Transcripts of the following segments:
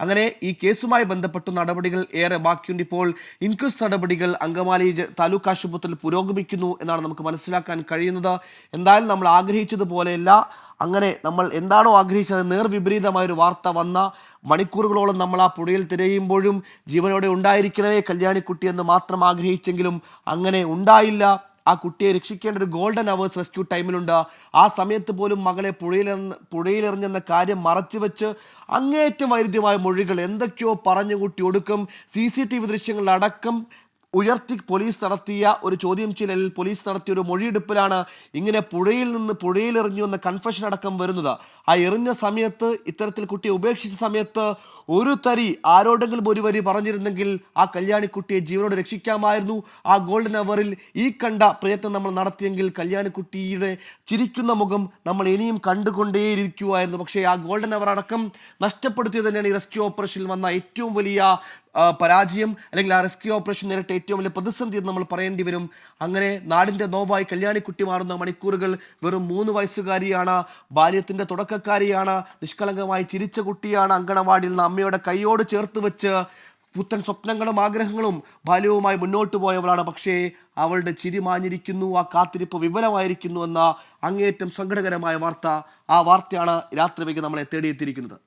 അങ്ങനെ ഈ കേസുമായി ബന്ധപ്പെട്ട നടപടികൾ ഏറെ ബാക്കിയുണ്ട് ഇപ്പോൾ ഇൻക്വസ്റ്റ് നടപടികൾ അങ്കമാലി താലൂക്ക് ആശുപത്രിയിൽ പുരോഗമിക്കുന്നു എന്നാണ് നമുക്ക് മനസ്സിലാക്കാൻ കഴിയുന്നത്. എന്തായാലും നമ്മൾ ആഗ്രഹിച്ചതുപോലെയല്ല അങ്ങനെ നമ്മൾ എന്താണോ ആഗ്രഹിച്ചത് നേർവിപരീതമായ ഒരു വാർത്ത വന്ന മണിക്കൂറുകളോളം നമ്മൾ ആ പുഴയിൽ തിരയുമ്പോഴും ജീവനോടെ ഉണ്ടായിരിക്കണമേ കല്യാണിക്കുട്ടി എന്ന് മാത്രം ആഗ്രഹിച്ചെങ്കിലും അങ്ങനെ ഉണ്ടായില്ല. ആ കുട്ടിയെ രക്ഷിക്കേണ്ട ഒരു ഗോൾഡൻ അവേഴ്സ് റെസ്ക്യൂ ടൈമിലുണ്ട് ആ സമയത്ത് പോലും മകളെ പുഴയിൽ പുഴയിലെറിഞ്ഞെന്ന കാര്യം മറച്ചു വെച്ച് അങ്ങേയറ്റം വൈരുദ്ധ്യമായ മൊഴികൾ എന്തൊക്കെയോ പറഞ്ഞു കൂട്ടി ഒടുക്കം സി സി ടി വി ദൃശ്യങ്ങളടക്കം ഉയർത്തി പോലീസ് നടത്തിയ ഒരു ചോദ്യം ചെയ്യലിൽ പോലീസ് നടത്തിയ ഒരു മൊഴിയെടുപ്പിലാണ് ഇങ്ങനെ പുഴയിൽ നിന്ന് പുഴയിലെറിഞ്ഞു എന്ന കൺഫഷൻ അടക്കം വരുന്നത്. ആ എറിഞ്ഞ സമയത്ത് ഇത്തരത്തിൽ കുട്ടിയെ ഉപേക്ഷിച്ച സമയത്ത് ഒരു തരി ആരോടെങ്കിലും ഒരു വരി പറഞ്ഞിരുന്നെങ്കിൽ ആ കല്യാണിക്കുട്ടിയെ ജീവനോട് രക്ഷിക്കാമായിരുന്നു. ആ ഗോൾഡൻ അവറിൽ ഈ കണ്ട പ്രയത്നം നമ്മൾ നടത്തിയെങ്കിൽ കല്യാണിക്കുട്ടിയുടെ ചിരിക്കുന്ന മുഖം നമ്മൾ ഇനിയും കണ്ടുകൊണ്ടേയിരിക്കുമായിരുന്നു പക്ഷേ ആ ഗോൾഡൻ അവർ അടക്കം നഷ്ടപ്പെടുത്തിയത് തന്നെയാണ് ഈ റെസ്ക്യൂ ഓപ്പറേഷനിൽ വന്ന ഏറ്റവും വലിയ പരാജയം. അല്ലെങ്കിൽ ആ റെസ്ക്യൂ ഓപ്പറേഷൻ നേരിട്ട ഏറ്റവും വലിയ പ്രതിസന്ധി എന്ന് നമ്മൾ പറയേണ്ടി വരും. അങ്ങനെ നാടിന്റെ നോവായി കല്യാണിക്കുട്ടി മാറുന്ന മണിക്കൂറുകൾ വെറും മൂന്ന് വയസ്സുകാരിയാണ്. ബാല്യത്തിന്റെ ബാല്യത്തിന്റെ തുടക്കക്കാരിയാണ് നിഷ്കളങ്കമായി ചിരിച്ച കുട്ടിയാണ് അങ്കണവാടിയിൽ നിന്ന് അമ്മയുടെ കൈയോട് ചേർത്ത് വെച്ച് പുത്തൻ സ്വപ്നങ്ങളും ആഗ്രഹങ്ങളും ബാല്യവുമായി മുന്നോട്ട് പോയവളാണ്. പക്ഷേ അവളുടെ ചിരി മാഞ്ഞിരിക്കുന്നു. ആ കാത്തിരിപ്പ് വിവരമായിരിക്കുന്നു എന്ന അങ്ങേയറ്റം സങ്കടകരമായ വാർത്ത. ആ വാർത്തയാണ് രാത്രി വൈകി നമ്മളെ തേടിയെത്തിയിരിക്കുന്നത്.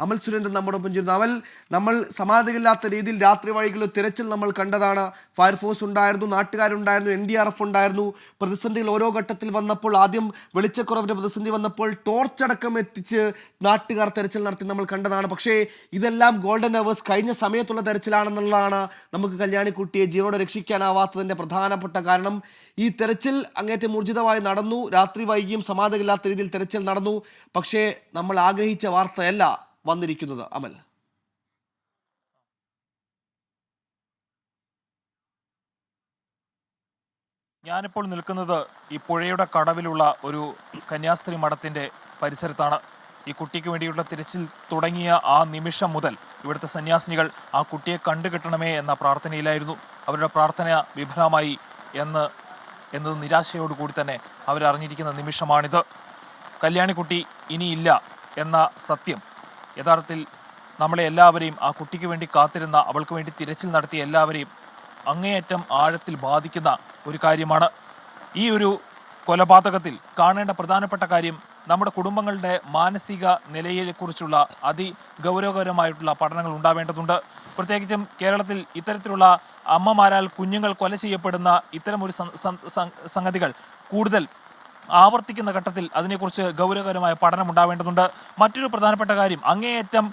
അമൽ സുരേന്ദ്രൻ നമ്മുടെ ഒപ്പം ചേരുന്നു. അമൽ നമ്മൾ സമാധികളില്ലാത്ത രീതിയിൽ രാത്രി വഴികളിൽ തിരച്ചിൽ നമ്മൾ കണ്ടതാണ്. ഫയർഫോഴ്സ് ഉണ്ടായിരുന്നു നാട്ടുകാരുണ്ടായിരുന്നു എൻ ഡി ആർ എഫ് ഉണ്ടായിരുന്നു. പ്രതിസന്ധികൾ ഓരോ ഘട്ടത്തിൽ വന്നപ്പോൾ ആദ്യം വെളിച്ചക്കുറവിന്റെ പ്രതിസന്ധി വന്നപ്പോൾ ടോർച്ച് അടക്കം എത്തിച്ച് നാട്ടുകാർ തെരച്ചിൽ നടത്തി നമ്മൾ കണ്ടതാണ്. പക്ഷേ ഇതെല്ലാം ഗോൾഡൻ അവേഴ്സ് കഴിഞ്ഞ സമയത്തുള്ള തെരച്ചിലാണെന്നുള്ളതാണ് നമുക്ക് കല്യാണിക്കുട്ടിയെ ജീവനോടെ രക്ഷിക്കാനാവാത്തതിന്റെ പ്രധാനപ്പെട്ട കാരണം. ഈ തെരച്ചിൽ അങ്ങേറ്റം ഊർജിതമായി നടന്നു. രാത്രി വൈകിയും സമാധികളില്ലാത്ത രീതിയിൽ തെരച്ചിൽ നടന്നു. പക്ഷേ നമ്മൾ ആഗ്രഹിച്ച വാർത്തയല്ല. വന്നിരിക്കുന്നത് അമൽ. ഞാനിപ്പോൾ നിൽക്കുന്നത് ഈ പുഴയുടെ കടവിലുള്ള ഒരു കന്യാസ്ത്രീ മഠത്തിന്റെ പരിസരത്താണ്. ഈ കുട്ടിക്ക് വേണ്ടിയുള്ള തിരച്ചിൽ തുടങ്ങിയ ആ നിമിഷം മുതൽ ഇവിടുത്തെ സന്യാസിനികൾ ആ കുട്ടിയെ കണ്ടുകിട്ടണമേ എന്ന പ്രാർത്ഥനയിലായിരുന്നു. അവരുടെ പ്രാർത്ഥന വിഫലമായി എന്ന് എന്നത് നിരാശയോടുകൂടി തന്നെ അവരറിഞ്ഞിരിക്കുന്ന നിമിഷമാണിത്. കല്യാണിക്കുട്ടി ഇനിയില്ല എന്ന സത്യം യഥാർത്ഥത്തിൽ നമ്മളെ എല്ലാവരെയും ആ കുട്ടിക്ക് വേണ്ടി കാത്തിരുന്ന അവൾക്ക് വേണ്ടി തിരച്ചിൽ നടത്തിയ എല്ലാവരെയും അങ്ങേയറ്റം ആഴത്തിൽ ബാധിക്കുന്ന ഒരു കാര്യമാണ്. ഈ ഒരു കൊലപാതകത്തിൽ കാണേണ്ട പ്രധാനപ്പെട്ട കാര്യം നമ്മുടെ കുടുംബങ്ങളുടെ മാനസിക നിലയെക്കുറിച്ചുള്ള അതിഗൗരവകരമായിട്ടുള്ള പഠനങ്ങൾ ഉണ്ടാവേണ്ടതുണ്ട്. പ്രത്യേകിച്ചും കേരളത്തിൽ ഇത്തരത്തിലുള്ള അമ്മമാരാൽ കുഞ്ഞുങ്ങൾ കൊല ചെയ്യപ്പെടുന്ന സം- സം- സംഗതികൾ കൂടുതൽ ആവർത്തിക്കുന്ന ഘട്ടത്തിൽ അതിനെക്കുറിച്ച് ഗൗരവകരമായ പഠനം ഉണ്ടാവേണ്ടതുണ്ട്. മറ്റൊരു പ്രധാനപ്പെട്ട കാര്യം അങ്ങേയറ്റം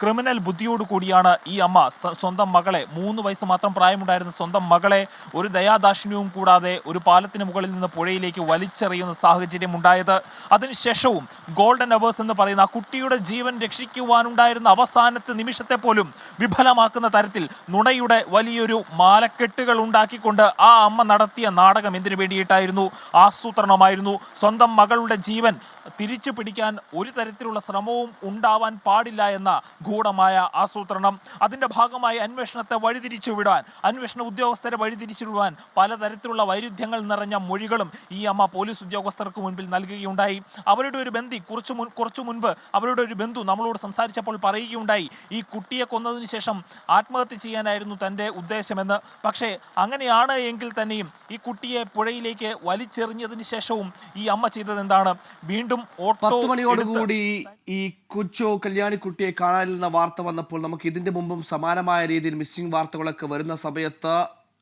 ക്രിമിനൽ ബുദ്ധിയോട് കൂടിയാണ് ഈ അമ്മ. സ്വന്തം മകളെ. മൂന്ന് വയസ്സ് മാത്രം പ്രായമുണ്ടായിരുന്ന സ്വന്തം മകളെ ഒരു ദയാദാക്ഷിണ്യവും കൂടാതെ ഒരു പാലത്തിന് മുകളിൽ നിന്ന് പുഴയിലേക്ക് വലിച്ചെറിയുന്ന സാഹചര്യം ഉണ്ടായത്. അതിനുശേഷവും ഗോൾഡൻ അവേഴ്സ് എന്ന് പറയുന്ന ആ കുട്ടിയുടെ ജീവൻ രക്ഷിക്കുവാനുണ്ടായിരുന്ന അവസാനത്തെ നിമിഷത്തെ പോലും വിഫലമാക്കുന്ന തരത്തിൽ നുണയുടെ വലിയൊരു മാലക്കെട്ടുകൾ ഉണ്ടാക്കിക്കൊണ്ട് ആ അമ്മ നടത്തിയ നാടകം എന്തിനു വേണ്ടിയിട്ടായിരുന്നു? ആസൂത്രണമായിരുന്നു. സ്വന്തം മകളുടെ ജീവൻ തിരിച്ചു പിടിക്കാൻ ഒരു തരത്തിലുള്ള ശ്രമവും ഉണ്ടാവാൻ പാടില്ല എന്ന ഗൂഢമായ ആസൂത്രണം. അതിന്റെ ഭാഗമായി അന്വേഷണത്തെ വഴിതിരിച്ചു വിടാൻ അന്വേഷണ ഉദ്യോഗസ്ഥരെ വഴിതിരിച്ചു വിടാൻ പലതരത്തിലുള്ള വൈരുദ്ധ്യങ്ങൾ നിറഞ്ഞ മൊഴികളും ഈ അമ്മ പോലീസ് ഉദ്യോഗസ്ഥർക്ക് മുൻപിൽ നൽകുകയുണ്ടായി. അവരുടെ ഒരു ബന്ധി കുറച്ചു മുൻ കുറച്ചു മുൻപ് അവരുടെ ഒരു ബന്ധു നമ്മളോട് സംസാരിച്ചപ്പോൾ പറയുകയുണ്ടായി ഈ കുട്ടിയെ കൊന്നതിന് ശേഷം ആത്മഹത്യ ചെയ്യാനായിരുന്നു തന്റെ ഉദ്ദേശമെന്ന്. പക്ഷേ അങ്ങനെയാണ് എങ്കിൽ തന്നെയും ഈ കുട്ടിയെ പുഴയിലേക്ക് വലിച്ചെറിഞ്ഞതിന് ശേഷവും ഈ അമ്മ ചെയ്തത് എന്താണ് വീണ്ടും ഓട്ടോ മണിയോടുകൂടി ഈ കൊച്ചോ കല്യാണിക്കുട്ടിയെ കാണാനില്ലെന്ന വാർത്ത വന്നപ്പോൾ നമുക്ക് ഇതിന്റെ മുമ്പും സമാനമായ രീതിയിൽ മിസ്സിംഗ് വാർത്തകളൊക്കെ വരുന്ന സമയത്ത്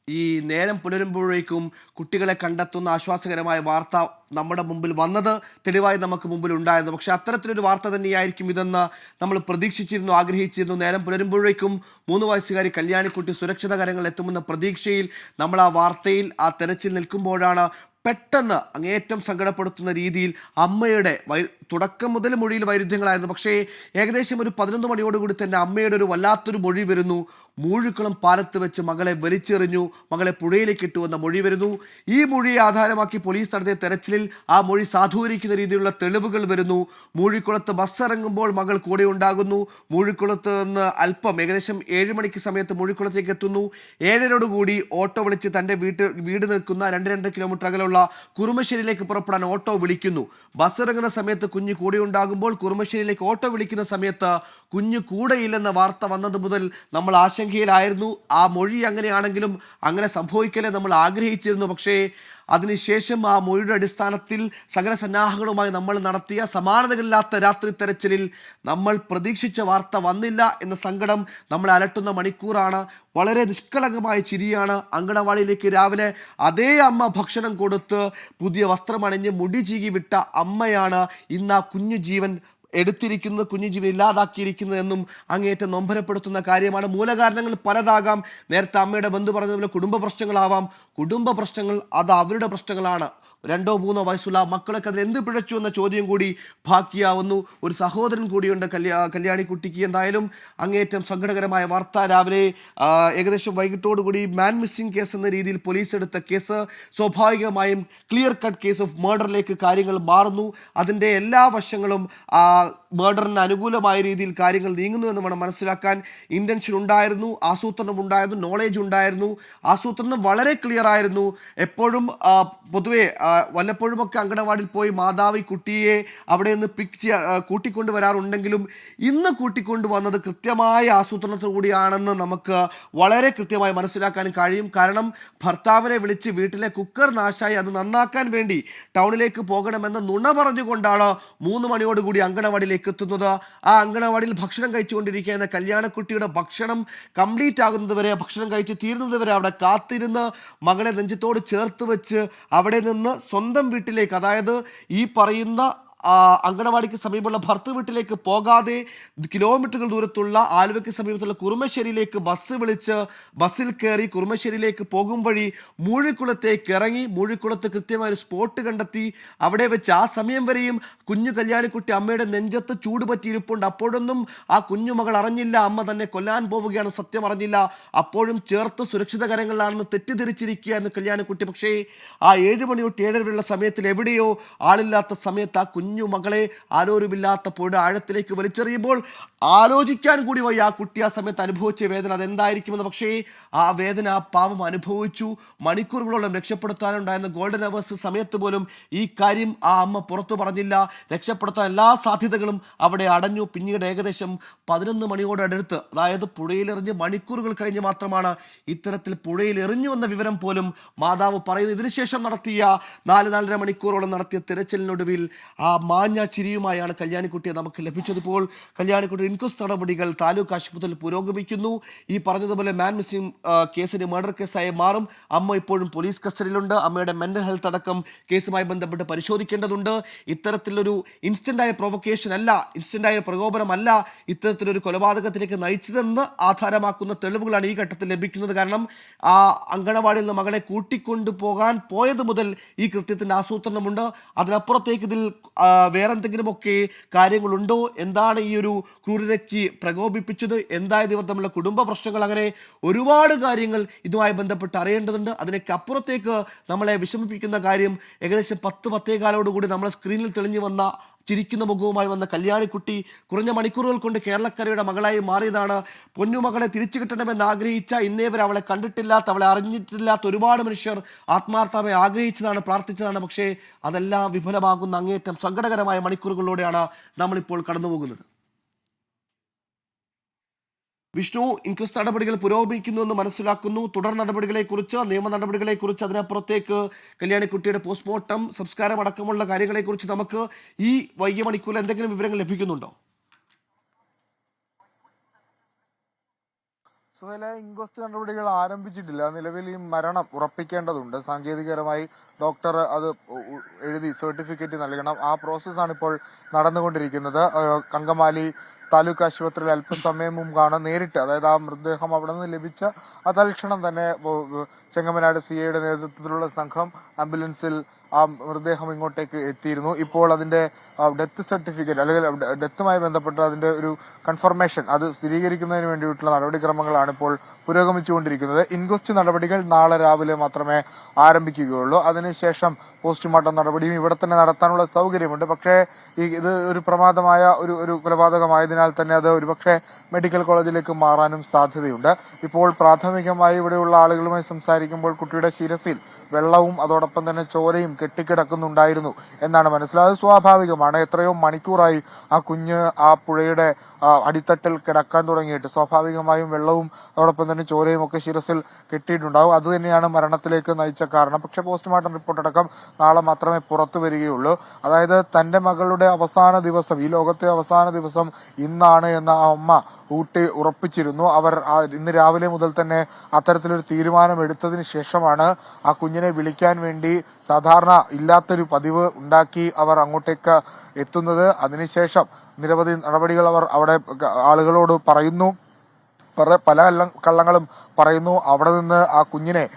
ഈ നേരം പുലരുമ്പോഴേക്കും കുട്ടികളെ കണ്ടെത്തുന്ന ആശ്വാസകരമായ വാർത്ത നമ്മുടെ മുമ്പിൽ വന്നത് തെളിവായി നമുക്ക് മുമ്പിൽ ഉണ്ടായിരുന്നു. പക്ഷെ അത്തരത്തിലൊരു വാർത്ത തന്നെയായിരിക്കും ഇതെന്ന് നമ്മൾ പ്രതീക്ഷിച്ചിരുന്നു ആഗ്രഹിച്ചിരുന്നു. നേരം പുലരുമ്പോഴേക്കും മൂന്ന് വയസ്സുകാരി കല്യാണിക്കുട്ടി സുരക്ഷിത കരങ്ങൾ എത്തുമെന്ന പ്രതീക്ഷയിൽ നമ്മൾ ആ വാർത്തയിൽ ആ തെരച്ചിൽ നിൽക്കുമ്പോഴാണ് പെട്ടെന്ന് അങ്ങേറ്റം സങ്കടപ്പെടുത്തുന്ന രീതിയിൽ അമ്മയുടെ വൈ തുടക്കം മുതൽ മൊഴിയിൽ വൈരുദ്ധ്യങ്ങളായിരുന്നു. പക്ഷേ ഏകദേശം ഒരു പതിനൊന്ന് മണിയോടുകൂടി തന്നെ അമ്മയുടെ ഒരു വല്ലാത്തൊരു മൊഴി വരുന്നു. മൂഴുക്കുളം പാലത്ത് വെച്ച് മകളെ വലിച്ചെറിഞ്ഞു മകളെ പുഴയിലേക്ക് ഇട്ടു എന്ന മൊഴി വരുന്നു. ഈ മൊഴിയെ ആധാരമാക്കി പോലീസ് നടത്തിയ തെരച്ചിലിൽ ആ മൊഴി സാധൂകരിക്കുന്ന രീതിയിലുള്ള തെളിവുകൾ വരുന്നു. മൂഴിക്കുളത്ത് ബസ് ഇറങ്ങുമ്പോൾ മകൾ കൂടെ ഉണ്ടാകുന്നു. മൂഴിക്കുളത്ത് നിന്ന് അല്പം ഏകദേശം ഏഴ് മണിക്ക് സമയത്ത് മൂഴിക്കുളത്തേക്ക് എത്തുന്നു. ഏഴരോടുകൂടി ഓട്ടോ വിളിച്ച് തന്റെ വീട്ടിൽ വീട് നിൽക്കുന്ന രണ്ട് രണ്ട് കിലോമീറ്റർ അകലുള്ള കുറുമശ്ശേരിയിലേക്ക് പുറപ്പെടാൻ ഓട്ടോ വിളിക്കുന്നു. ബസ് ഇറങ്ങുന്ന സമയത്ത് കുഞ്ഞ് കൂടെ ഉണ്ടാകുമ്പോൾ കുറുമശ്ശേരിയിലേക്ക് ഓട്ടോ വിളിക്കുന്ന സമയത്ത് കുഞ്ഞ് കൂടെയില്ലെന്ന വാർത്ത വന്നത് മുതൽ നമ്മൾ ആശങ്കയിലായിരുന്നു ആ മൊഴി അങ്ങനെയാണെങ്കിലും അങ്ങനെ സംഭവിക്കലേ നമ്മൾ ആഗ്രഹിച്ചിരുന്നു. പക്ഷേ അതിനുശേഷം ആ മൊഴിയുടെ അടിസ്ഥാനത്തിൽ സകല സന്നാഹങ്ങളുമായി നമ്മൾ നടത്തിയ സമാനതകളില്ലാത്ത രാത്രി തെരച്ചിലിൽ നമ്മൾ പ്രതീക്ഷിച്ച വാർത്ത വന്നില്ല എന്ന സങ്കടം നമ്മളെ അലട്ടുന്ന മണിക്കൂറാണ്. വളരെ നിഷ്കളങ്കമായ ചിരിയാണ് അങ്കണവാടിയിലേക്ക് രാവിലെ അതേ അമ്മ ഭക്ഷണം കൊടുത്ത് പുതിയ വസ്ത്രമണിഞ്ഞ് മുടി ചീകി വിട്ട അമ്മയാണ് ഇന്ന് ആ കുഞ്ഞു ജീവൻ എടുത്തിരിക്കുന്നത് കുഞ്ഞു ജീവൻ ഇല്ലാതാക്കിയിരിക്കുന്നത് എന്നും അങ്ങേയറ്റം നൊമ്പരപ്പെടുത്തുന്ന കാര്യമാണ്. മൂലകാരണങ്ങൾ പലതാകാം. നേരത്തെ അമ്മയുടെ ബന്ധു പറഞ്ഞതുപോലെ കുടുംബ പ്രശ്നങ്ങളാവാം. കുടുംബ പ്രശ്നങ്ങൾ അത് അവരുടെ പ്രശ്നങ്ങളാണ്. രണ്ടോ മൂന്നോ വയസ്സുള്ള മക്കളൊക്കെ അതിൽ എന്ത് പിഴച്ചു എന്ന ചോദ്യം കൂടി ബാക്കിയാവുന്നു ഒരു സഹോദരൻ കൂടിയുണ്ട് കല്യാ കല്യാണിക്കുട്ടിക്ക്. എന്തായാലും അങ്ങേയറ്റം സങ്കടകരമായ വാർത്ത. രാവിലെ ഏകദേശം വൈകിട്ടോടുകൂടി മാൻ മിസ്സിംഗ് കേസ് എന്ന രീതിയിൽ പോലീസ് എടുത്ത കേസ്. സ്വാഭാവികമായും ക്ലിയർ കട്ട് കേസ് ഓഫ് മർഡറിലേക്ക് കാര്യങ്ങൾ മാറുന്നു. അതിന്റെ എല്ലാ വശങ്ങളും മർഡറിന് അനുകൂലമായ രീതിയിൽ കാര്യങ്ങൾ നീങ്ങുന്നു എന്ന് വേണം മനസ്സിലാക്കാൻ. ഇന്റൻഷൻ ഉണ്ടായിരുന്നു ആസൂത്രണം ഉണ്ടായിരുന്നു നോളേജ് ഉണ്ടായിരുന്നു. ആസൂത്രണം വളരെ ക്ലിയർ ആയിരുന്നു. എപ്പോഴും പൊതുവെ വല്ലപ്പോഴുമൊക്കെ അങ്കണവാടിയിൽ പോയി മാതാവ് കുട്ടിയെ അവിടെ നിന്ന് പിക്ക് ചെയ്യാ കൂട്ടിക്കൊണ്ട് വരാറുണ്ടെങ്കിലും ഇന്ന് കൂട്ടിക്കൊണ്ട് വന്നത് കൃത്യമായ ആസൂത്രണത്തോടുകൂടിയാണെന്ന് നമുക്ക് വളരെ കൃത്യമായി മനസ്സിലാക്കാൻ കഴിയും. കാരണം ഭർത്താവിനെ വിളിച്ച് വീട്ടിലെ കുക്കർ നാശായി അത് നന്നാക്കാൻ വേണ്ടി ടൗണിലേക്ക് പോകണമെന്ന് നുണ പറഞ്ഞുകൊണ്ടാണ് മൂന്ന് മണിയോടുകൂടി അങ്കണവാടിയിലേക്ക് എത്തുന്നത്. ആ അങ്കണവാടിയിൽ ഭക്ഷണം കഴിച്ചുകൊണ്ടിരിക്കുന്ന കല്യാണക്കുട്ടിയുടെ ഭക്ഷണം കംപ്ലീറ്റ് ആകുന്നതുവരെ ഭക്ഷണം കഴിച്ച് തീരുന്നതുവരെ അവിടെ കാത്തിരുന്ന് മകളെ നെഞ്ചത്തോട് ചേർത്ത് വെച്ച് അവിടെ നിന്ന് സ്വന്തം വീട്ടിലേക്ക് അതായത് ഈ പറയുന്ന അങ്കണവാടിക്ക് സമീപമുള്ള ഭർത്തു വീട്ടിലേക്ക് പോകാതെ കിലോമീറ്ററുകൾ ദൂരത്തുള്ള ആലുവയ്ക്ക് സമീപത്തുള്ള കുറുമശ്ശേരിയിലേക്ക് ബസ് വിളിച്ച് ബസ്സിൽ കയറി കുറുമശ്ശേരിയിലേക്ക് പോകും വഴി മൂഴിക്കുളത്തേക്ക് ഇറങ്ങി മൂഴിക്കുളത്ത് കൃത്യമായ ഒരു സ്പോട്ട് കണ്ടെത്തി. അവിടെ വെച്ച് ആ സമയം വരെയും കുഞ്ഞു കല്യാണിക്കുട്ടി അമ്മയുടെ നെഞ്ചത്ത് ചൂട് പറ്റിയിരിപ്പുണ്ട്. അപ്പോഴൊന്നും ആ കുഞ്ഞുമകൾ അറിഞ്ഞില്ല. അമ്മ തന്നെ കൊല്ലാൻ പോവുകയാണ് സത്യം അറിഞ്ഞില്ല. അപ്പോഴും ചേർത്ത് സുരക്ഷിത കരങ്ങളിലാണെന്ന് തെറ്റിദ്ധരിച്ചിരിക്കുകയായിരുന്നു കല്യാണിക്കുട്ടി. പക്ഷേ ആ ഏഴ് മണി തൊട്ട് ഏഴര വരെയുള്ള സമയത്തിൽ എവിടെയോ ആളില്ലാത്ത സമയത്ത് ആ കുഞ്ഞു മകളെ ആരോരുമില്ലാത്ത പുഴ ആഴത്തിലേക്ക് വലിച്ചെറിയുമ്പോൾ ആലോചിക്കാൻ കൂടി വയ്യ ആ കുട്ടി ആ സമയത്ത് അനുഭവിച്ച വേദന. അതെന്തായിരിക്കുമെന്ന് പക്ഷേ ആ വേദന ആ പാവം അനുഭവിച്ചു. മണിക്കൂറുകളോളം രക്ഷപ്പെടുത്താനുണ്ടായിരുന്ന ഗോൾഡൻ അവേഴ്സ് സമയത്ത് പോലും ഈ കാര്യം ആ അമ്മ പുറത്തു പറഞ്ഞില്ല. രക്ഷപ്പെടുത്താൻ എല്ലാ സാധ്യതകളും അവിടെ അടഞ്ഞു. പിന്നീട് ഏകദേശം പതിനൊന്ന് മണിയോട് അടുത്ത് അതായത് പുഴയിലെറിഞ്ഞ് മണിക്കൂറുകൾ കഴിഞ്ഞ് മാത്രമാണ് ഇത്തരത്തിൽ പുഴയിൽ എറിഞ്ഞു എന്ന വിവരം പോലും മാതാവ് പറയുന്നു ഇതിനുശേഷം നടത്തിയ നാല് നാലര മണിക്കൂറോളം നടത്തിയ തിരച്ചിലിനൊടുവിൽ ആ മാഞ്ഞ ചിരിയുമായാണ് കല്യാണിക്കുട്ടിയെ നമുക്ക് ലഭിച്ചതിപ്പോൾ. കല്യാണിക്കുട്ടി ഇൻക്വസ്റ്റ് നടപടികൾ താലൂക്ക് ആശുപത്രിയിൽ പുരോഗമിക്കുന്നു. ഈ പറഞ്ഞതുപോലെ മാൻ മിസ്സിംഗ് കേസിന് മർഡർ കേസായി മാറും. അമ്മ ഇപ്പോഴും പോലീസ് കസ്റ്റഡിയിലുണ്ട് അമ്മയുടെ മെന്റൽ ഹെൽത്ത് അടക്കം കേസുമായി ബന്ധപ്പെട്ട് പരിശോധിക്കേണ്ടതുണ്ട്. ഇത്തരത്തിലൊരു ഇൻസ്റ്റന്റായ പ്രൊവക്കേഷൻ അല്ല ഇൻസ്റ്റന്റായ പ്രകോപനമല്ല ഇത്തരത്തിലൊരു കൊലപാതകത്തിലേക്ക് നയിച്ചതെന്ന് ആധാരമാക്കുന്ന തെളിവുകളാണ് ഈ ഘട്ടത്തിൽ ലഭിക്കുന്നത്. കാരണം ആ അങ്കണവാടിയിൽ നിന്ന് മകളെ കൂട്ടിക്കൊണ്ടു പോകാൻ പോയത് മുതൽ ഈ കൃത്യത്തിന്റെ ആസൂത്രണമുണ്ട്. അതിനപ്പുറത്തേക്ക് ഇതിൽ വേറെന്തെങ്കിലുമൊക്കെ കാര്യങ്ങളുണ്ടോ? എന്താണ് ഈ ഒരു ക്രൂരതയ്ക്ക് പ്രകോപിപ്പിച്ചത്? എന്തായത് ഇവർ തമ്മിലുള്ള കുടുംബ പ്രശ്നങ്ങൾ? അങ്ങനെ ഒരുപാട് കാര്യങ്ങൾ ഇതുമായി ബന്ധപ്പെട്ട് അറിയേണ്ടതുണ്ട്. അതിനൊക്കെ അപ്പുറത്തേക്ക് നമ്മളെ വിഷമിപ്പിക്കുന്ന കാര്യം ഏകദേശം പത്ത് പത്തേ കാലോടുകൂടി നമ്മളെ സ്ക്രീനിൽ തെളിഞ്ഞു വന്ന ചിരിക്കുന്ന മുഖവുമായി വന്ന കല്യാണിക്കുട്ടി കുറഞ്ഞ മണിക്കൂറുകൾ കൊണ്ട് കേരളക്കരയുടെ മകളായി മാറിയതാണ്. പൊന്നുമകളെ തിരിച്ചു കിട്ടണമെന്ന് ആഗ്രഹിച്ച ഇന്നേ വരെ അവളെ കണ്ടിട്ടില്ലാത്ത അവളെ അറിഞ്ഞിട്ടില്ലാത്ത ഒരുപാട് മനുഷ്യർ ആത്മാർത്ഥമായി ആഗ്രഹിച്ചതാണ് പ്രാർത്ഥിച്ചതാണ്. പക്ഷേ അതെല്ലാം വിഫലമാകുന്ന അങ്ങേറ്റം സങ്കടകരമായ മണിക്കൂറുകളിലൂടെയാണ് നമ്മളിപ്പോൾ കടന്നു പോകുന്നത് വിഷ്ണു ഇൻക്വസ്റ്റ് നടപടികൾ പുരോഗമിക്കുന്നു എന്ന് മനസ്സിലാക്കുന്നു. തുടർ നടപടികളെക്കുറിച്ച് നിയമ നടപടികളെക്കുറിച്ച് അതിനപ്പുറത്തേക്ക് കല്യാണിക്കുട്ടിയുടെ പോസ്റ്റ്മോർട്ടം സംസ്കാരം അടക്കമുള്ള കാര്യങ്ങളെക്കുറിച്ച് നമുക്ക് ഈ വൈകിയ മണിക്കൂറിൽ എന്തെങ്കിലും വിവരങ്ങൾ ലഭിക്കുന്നുണ്ടോ? സുഹേല ഇൻക്വസ്റ്റ് നടപടികൾ ആരംഭിച്ചിട്ടില്ല. നിലവിൽ ഈ മരണം ഉറപ്പിക്കേണ്ടതുണ്ട്. സാങ്കേതികപരമായി ഡോക്ടർ അത് എഴുതി സർട്ടിഫിക്കറ്റ് നൽകണം. ആ പ്രോസസ്സാണ് ഇപ്പോൾ നടന്നുകൊണ്ടിരിക്കുന്നത്. കങ്കമാലി താലൂക്ക് ആശുപത്രിയിൽ അല്പസമയം മുമ്പാണ് നേരിട്ട്. അതായത് ആ മൃതദേഹം അവിടെ നിന്ന് ലഭിച്ച ആ തൽക്ഷണം തന്നെ ചെങ്ങമനാട് സി ഐയുടെ നേതൃത്വത്തിലുള്ള സംഘം ആംബുലൻസിൽ ആ മൃതദേഹം ഇങ്ങോട്ടേക്ക് എത്തിയിരുന്നു. ഇപ്പോൾ അതിന്റെ ഡെത്ത് സർട്ടിഫിക്കറ്റ് അല്ലെങ്കിൽ ഡെത്തുമായി ബന്ധപ്പെട്ട അതിന്റെ ഒരു കൺഫർമേഷൻ അത് സ്ഥിരീകരിക്കുന്നതിന് വേണ്ടിയിട്ടുള്ള നടപടിക്രമങ്ങളാണ് ഇപ്പോൾ പുരോഗമിച്ചുകൊണ്ടിരിക്കുന്നത്. ഇൻക്വസ്റ്റ് നടപടികൾ നാളെ രാവിലെ മാത്രമേ ആരംഭിക്കുകയുള്ളൂ. അതിനുശേഷം പോസ്റ്റ്മോർട്ടം നടപടിയും ഇവിടെ തന്നെ നടത്താനുള്ള സൗകര്യമുണ്ട്. പക്ഷേ ഈ ഇത് ഒരു പ്രമാദമായ ഒരു ഒരു കൊലപാതകമായതിനാൽ തന്നെ അത് ഒരുപക്ഷെ മെഡിക്കൽ കോളേജിലേക്ക് മാറാനും സാധ്യതയുണ്ട്. ഇപ്പോൾ പ്രാഥമികമായി ഇവിടെയുള്ള ആളുകളുമായി സംസാരിക്കുമ്പോൾ കുട്ടിയുടെ ശിരസിൽ വെള്ളവും അതോടൊപ്പം തന്നെ ചോരയും കെട്ടിക്കിടക്കുന്നുണ്ടായിരുന്നു എന്നാണ് മനസ്സിലായത്. സ്വാഭാവികമാണ്. എത്രയോ മണിക്കൂറായി ആ കുഞ്ഞ് ആ പുഴയുടെ അടിത്തട്ടിൽ കിടക്കാൻ തുടങ്ങിയിട്ട്. സ്വാഭാവികമായും വെള്ളവും അതോടൊപ്പം തന്നെ ചോരയും ഒക്കെ ശിരസിൽ കെട്ടിയിട്ടുണ്ടാവും. അത് തന്നെയാണ് മരണത്തിലേക്ക് നയിച്ച കാരണം. പക്ഷെ പോസ്റ്റ്മോർട്ടം റിപ്പോർട്ട് അടക്കം നാളെ മാത്രമേ പുറത്തു വരികയുള്ളൂ. അതായത് തന്റെ മകളുടെ അവസാന ദിവസം ഈ ലോകത്തെ അവസാന ദിവസം ഇന്നാണ് എന്ന ആ അമ്മ ഊട്ടി ഉറപ്പിച്ചിരുന്നു. അവർ ഇന്ന് രാവിലെ മുതൽ തന്നെ അത്തരത്തിലൊരു തീരുമാനം എടുത്തതിന് ശേഷമാണ് ആ കുഞ്ഞിനെ വിളിക്കാൻ വേണ്ടി സാധാരണ ഇല്ലാത്തൊരു പതിവ് ഉണ്ടാക്കി അവർ അങ്ങോട്ടേക്ക് എത്തുന്നത്. അതിനുശേഷം നിരവധി നടപടികൾ അവർ അവിടെ ആളുകളോട് പറയുന്നു. പറ- പല കള്ള- കള്ളങ്ങളും പറയുന്നു. അവിടെ നിന്ന് ആ കുഞ്ഞിനെ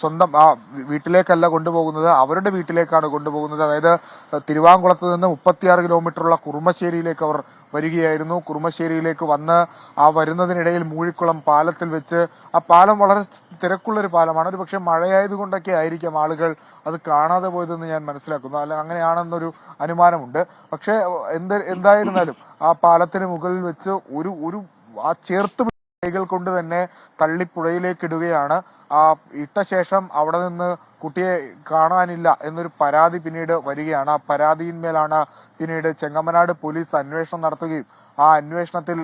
സ്വന്തം ആ വീട്ടിലേക്കല്ല കൊണ്ടുപോകുന്നത്. അവരുടെ വീട്ടിലേക്കാണ് കൊണ്ടുപോകുന്നത്. അതായത് തിരുവാങ്കുളത്ത് നിന്ന് മുപ്പത്തിയാറ് കിലോമീറ്ററുള്ള കുറുമശ്ശേരിയിലേക്ക് അവർ വരികയായിരുന്നു. കുറുമശ്ശേരിയിലേക്ക് വന്ന് ആ വരുന്നതിനിടയിൽ മൂഴിക്കുളം പാലത്തിൽ വെച്ച് ആ പാലം വളരെ തിരക്കുള്ളൊരു പാലമാണ്. ഒരു പക്ഷേ മഴയായതുകൊണ്ടൊക്കെ ആയിരിക്കാം ആളുകൾ അത് കാണാതെ പോയതെന്ന് ഞാൻ മനസ്സിലാക്കുന്നു. അല്ല അങ്ങനെയാണെന്നൊരു അനുമാനമുണ്ട്. പക്ഷേ എന്ത് എന്തായിരുന്നാലും ആ പാലത്തിന് മുകളിൽ വെച്ച് ഒരു ഒരു ആ ചേർത്ത് കൈകൾ കൊണ്ട് തന്നെ തള്ളി പുഴയിലേക്ക് ഇടുകയാണ്. ആ ഇട്ട ശേഷം അവിടെ നിന്ന് കുട്ടിയെ കാണാനില്ല എന്നൊരു പരാതി പിന്നീട് വരികയാണ്. ആ പരാതിയിന്മേലാണ് പിന്നീട് ചെങ്ങമനാട് പോലീസ് അന്വേഷണം നടത്തുകയും ആ അന്വേഷണത്തിൽ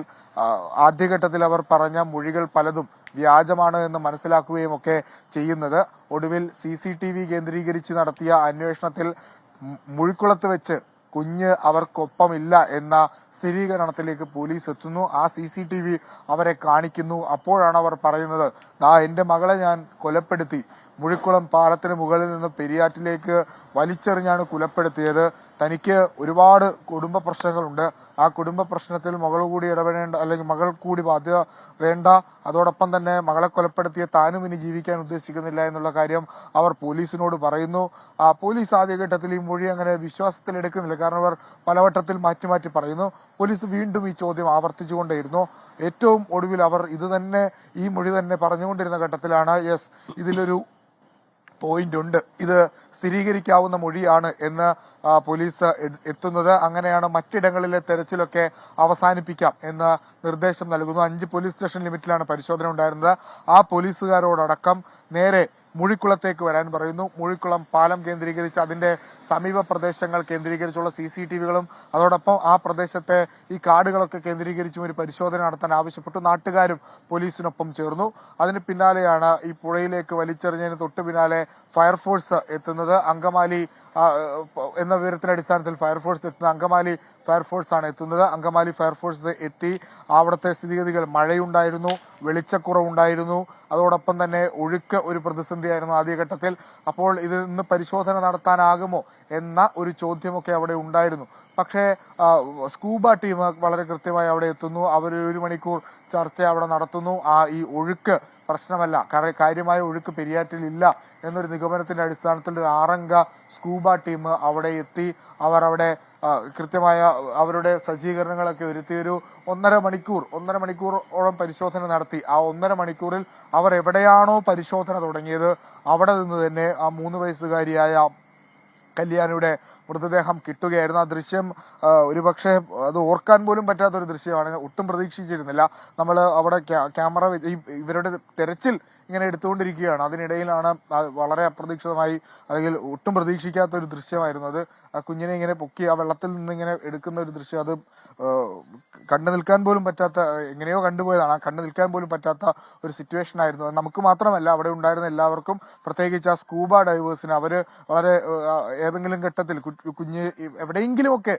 ആദ്യഘട്ടത്തിൽ അവർ പറഞ്ഞ മൊഴികൾ പലതും വ്യാജമാണ് എന്ന് മനസ്സിലാക്കുകയും ഒക്കെ ചെയ്യുന്നത്. ഒടുവിൽ സി സി ടി വി കേന്ദ്രീകരിച്ച് നടത്തിയ അന്വേഷണത്തിൽ മുഴിക്കുളത്ത് വെച്ച് കുഞ്ഞ് അവർക്കൊപ്പമില്ല എന്ന സ്ഥിരീകരണത്തിലേക്ക് പോലീസ് എത്തുന്നു. ആ സി സി ടി വി അവരെ കാണിക്കുന്നു. അപ്പോഴാണ് അവർ പറയുന്നത് ആ എന്റെ മകളെ ഞാൻ കൊലപ്പെടുത്തി. മുഴിക്കുളം പാലത്തിന് മുകളിൽ നിന്ന് പെരിയാറ്റിലേക്ക് വലിച്ചെറിഞ്ഞാണ് കൊലപ്പെടുത്തിയത്. തനിക്ക് ഒരുപാട് കുടുംബ പ്രശ്നങ്ങളുണ്ട്. ആ കുടുംബ പ്രശ്നത്തിൽ മകൾ കൂടി ഇടപെടേണ്ട അല്ലെങ്കിൽ മകൾ കൂടി ബാധ്യത വേണ്ട അതോടൊപ്പം തന്നെ മകളെ കൊലപ്പെടുത്തിയ താനും ഇനി ജീവിക്കാൻ ഉദ്ദേശിക്കുന്നില്ല എന്നുള്ള കാര്യം അവർ പോലീസിനോട് പറയുന്നു. ആ പോലീസ് ആദ്യഘട്ടത്തിൽ ഈ മൊഴി അങ്ങനെ വിശ്വാസത്തിൽ എടുക്കുന്നില്ല. കാരണം അവർ പലവട്ടത്തിൽ മാറ്റി മാറ്റി പറയുന്നു. പോലീസ് വീണ്ടും ഈ ചോദ്യം ആവർത്തിച്ചുകൊണ്ടേയിരുന്നു. ഏറ്റവും ഒടുവിൽ അവർ ഇത് തന്നെ ഈ മൊഴി തന്നെ പറഞ്ഞുകൊണ്ടിരുന്ന ഘട്ടത്തിലാണ് യെസ് ഇതിലൊരു പോയിന്റ് ഉണ്ട്. ഇത് സ്ഥിരീകരിക്കാവുന്ന മൊഴിയാണ് എന്ന് പോലീസ് എത്തുന്നത്. അങ്ങനെയാണ് മറ്റിടങ്ങളിലെ തെരച്ചിലൊക്കെ അവസാനിപ്പിക്കാം എന്ന് നിർദ്ദേശം നൽകുന്നു. അഞ്ച് പോലീസ് സ്റ്റേഷൻ ലിമിറ്റിലാണ് പരിശോധന ഉണ്ടായിരുന്നത്. ആ പോലീസുകാരോടടക്കം നേരെ മുഴിക്കുളത്തേക്ക് വരാൻ പറയുന്നു. മുഴിക്കുളം പാലം കേന്ദ്രീകരിച്ച് അതിന്റെ സമീപ പ്രദേശങ്ങൾ കേന്ദ്രീകരിച്ചുള്ള സി സി ടി വികളും അതോടൊപ്പം ആ പ്രദേശത്തെ ഈ കാടുകളൊക്കെ കേന്ദ്രീകരിച്ചും ഒരു പരിശോധന നടത്താൻ ആവശ്യപ്പെട്ടു. നാട്ടുകാരും പോലീസിനൊപ്പം ചേർന്നു. അതിന് പിന്നാലെയാണ് ഈ പുഴയിലേക്ക് വലിച്ചെറിഞ്ഞതിന് തൊട്ടു പിന്നാലെ ഫയർഫോഴ്സ് എത്തുന്നത്. അങ്കമാലി എന്ന വിവരത്തിന്റെ അടിസ്ഥാനത്തിൽ ഫയർഫോഴ്സ് എത്തുന്നത് അങ്കമാലി ഫയർഫോഴ്സ് ആണ് എത്തുന്നത്. അങ്കമാലി ഫയർഫോഴ്സ് എത്തി. അവിടുത്തെ സ്ഥിതിഗതികൾ മഴയുണ്ടായിരുന്നു വെളിച്ചക്കുറവുണ്ടായിരുന്നു. അതോടൊപ്പം തന്നെ ഒഴുക്ക് ഒരു പ്രതിസന്ധിയായിരുന്നു ആദ്യഘട്ടത്തിൽ. അപ്പോൾ ഇത് ഇന്ന് പരിശോധന നടത്താനാകുമോ? എന്ന ഒരു ചോദ്യമൊക്കെ അവിടെ ഉണ്ടായിരുന്നു. പക്ഷേ സ്കൂബ ടീം വളരെ കൃത്യമായി അവിടെ എത്തുന്നു. അവർ ഒരു മണിക്കൂർ ചർച്ച അവിടെ നടത്തുന്നു. ആ ഈ ഒഴുക്ക് പ്രശ്നമല്ല. കാര്യമായ ഒഴുക്ക് പെരിയാറ്റിൽ ഇല്ല എന്നൊരു നിഗമനത്തിന്റെ അടിസ്ഥാനത്തിൽ ഒരു ആറംഗ സ്കൂബ ടീം അവിടെ എത്തി. അവർ അവിടെ കൃത്യമായ അവരുടെ സജ്ജീകരണങ്ങളൊക്കെ ഒരുത്തി ഒരു ഒന്നര മണിക്കൂർ ഒന്നര മണിക്കൂറോളം പരിശോധന നടത്തി. ആ ഒന്നര മണിക്കൂറിൽ അവർ എവിടെയാണോ പരിശോധന തുടങ്ങിയത് അവിടെ നിന്ന് തന്നെ ആ മൂന്ന് വയസ്സുകാരിയായ കല്യാണിയുടെ മൃതദേഹം കിട്ടുകയായിരുന്നു. ആ ദൃശ്യം ഒരുപക്ഷെ അത് ഓർക്കാൻ പോലും പറ്റാത്ത ഒരു ദൃശ്യമാണ്. ഒട്ടും പ്രതീക്ഷിച്ചിരുന്നില്ല. നമ്മൾ അവിടെ ക്യാമറ ഇവരുടെ തെരച്ചിൽ ഇങ്ങനെ എടുത്തുകൊണ്ടിരിക്കുകയാണ്. അതിനിടയിലാണ് വളരെ അപ്രതീക്ഷിതമായി അല്ലെങ്കിൽ ഒട്ടും പ്രതീക്ഷിക്കാത്ത ഒരു ദൃശ്യമായിരുന്നു അത്. ആ കുഞ്ഞിനെ ഇങ്ങനെ പൊക്കി ആ വെള്ളത്തിൽ നിന്ന് ഇങ്ങനെ എടുക്കുന്ന ഒരു ദൃശ്യം അത് കണ്ടു നിൽക്കാൻ പോലും പറ്റാത്ത എങ്ങനെയോ കണ്ടുപോയതാണ് ആ കണ്ടു നിൽക്കാൻ പോലും പറ്റാത്ത ഒരു സിറ്റുവേഷൻ ആയിരുന്നു. നമുക്ക് മാത്രമല്ല അവിടെ ഉണ്ടായിരുന്ന എല്ലാവർക്കും പ്രത്യേകിച്ച് ആ സ്കൂബ ഡൈവേഴ്സിന് അവർ വളരെ ഏതെങ്കിലും ഘട്ടത്തിൽ കുഞ്ഞ് എവിടെയെങ്കിലുമൊക്കെ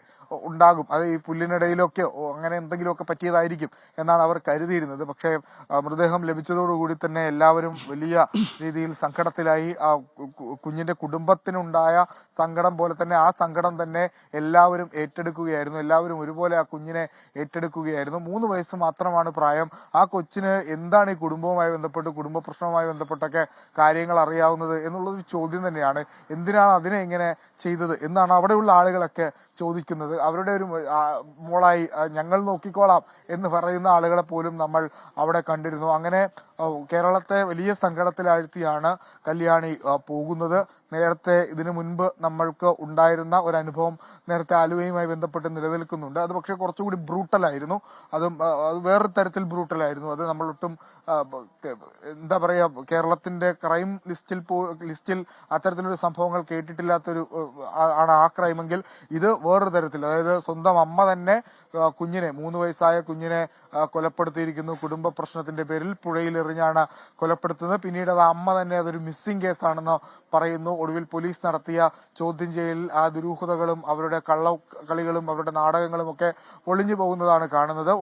ഉണ്ടാകും. അത് ഈ പുല്ലിനിടയിലൊക്കെ അങ്ങനെ എന്തെങ്കിലുമൊക്കെ പറ്റിയതായിരിക്കും എന്നാണ് അവർ കരുതിയിരുന്നത്. പക്ഷേ മൃതദേഹം ലഭിച്ചതോടുകൂടി തന്നെ എല്ലാവരും വലിയ രീതിയിൽ സങ്കടത്തിലായി. ആ കുഞ്ഞിന്റെ കുടുംബത്തിനുണ്ടായ സങ്കടം പോലെ തന്നെ ആ സങ്കടം തന്നെ എല്ലാവരും ഏറ്റെടുക്കുകയായിരുന്നു. എല്ലാവരും ഒരുപോലെ ആ കുഞ്ഞിനെ ഏറ്റെടുക്കുകയായിരുന്നു. മൂന്ന് വയസ്സ് മാത്രമാണ് പ്രായം. ആ കൊച്ചിന് എന്താണ് ഈ കുടുംബവുമായി ബന്ധപ്പെട്ട് കുടുംബ പ്രശ്നവുമായി ബന്ധപ്പെട്ടൊക്കെ കാര്യങ്ങൾ അറിയാവുന്നത് എന്നുള്ളൊരു ചോദ്യം തന്നെയാണ്. എന്തിനാണ് അതിനെ ഇങ്ങനെ ചെയ്തത്? എന്നാണ് അവിടെയുള്ള ആളുകളൊക്കെ ചോദിക്കുന്നത് അവരുടെ ഒരു മോളായി ഞങ്ങൾ നോക്കിക്കോളാം എന്ന് പറയുന്ന ആളുകളെ പോലും നമ്മൾ അവിടെ കണ്ടിരുന്നു. അങ്ങനെ കേരളത്തെ വലിയ സങ്കടത്തിലാഴ്ത്തിയാണ് കല്യാണി പോകുന്നത്. നേരത്തെ ഇതിനു മുൻപ് നമ്മൾക്ക് ഉണ്ടായിരുന്ന ഒരു അനുഭവം നേരത്തെ ആലുവയുമായി ബന്ധപ്പെട്ട് നിലനിൽക്കുന്നുണ്ട്. അത് പക്ഷേ കുറച്ചുകൂടി ബ്രൂട്ടലായിരുന്നു. അതും അത് വേറൊരു തരത്തിൽ ബ്രൂട്ടലായിരുന്നു. അത് നമ്മളൊട്ടും എന്താ പറയാ കേരളത്തിന്റെ ക്രൈം ലിസ്റ്റിൽ ലിസ്റ്റിൽ അത്തരത്തിലൊരു സംഭവങ്ങൾ കേട്ടിട്ടില്ലാത്തൊരു ആണ് ആ ക്രൈമെങ്കിൽ ഇത് വേറൊരു തരത്തിൽ. അതായത് സ്വന്തം അമ്മ തന്നെ കുഞ്ഞിനെ മൂന്ന് വയസ്സായ കുഞ്ഞിനെ കൊലപ്പെടുത്തിയിരിക്കുന്നു. കുടുംബ പ്രശ്നത്തിന്റെ പേരിൽ പുഴയിൽ എറിഞ്ഞാണ് കൊലപ്പെടുത്തുന്നത്. പിന്നീട് അത് അമ്മ തന്നെ അതൊരു മിസ്സിംഗ് കേസാണെന്ന് പറയുന്നു. ഒടുവിൽ പോലീസ് നടത്തിയ ചോദ്യം ചെയ്യലിൽ ആ ദുരൂഹതകളും അവരുടെ കള്ള കളികളും അവരുടെ നാടകങ്ങളും ഒക്കെ ഒളിഞ്ഞു പോകുന്നതാണ് കാണുന്നത്.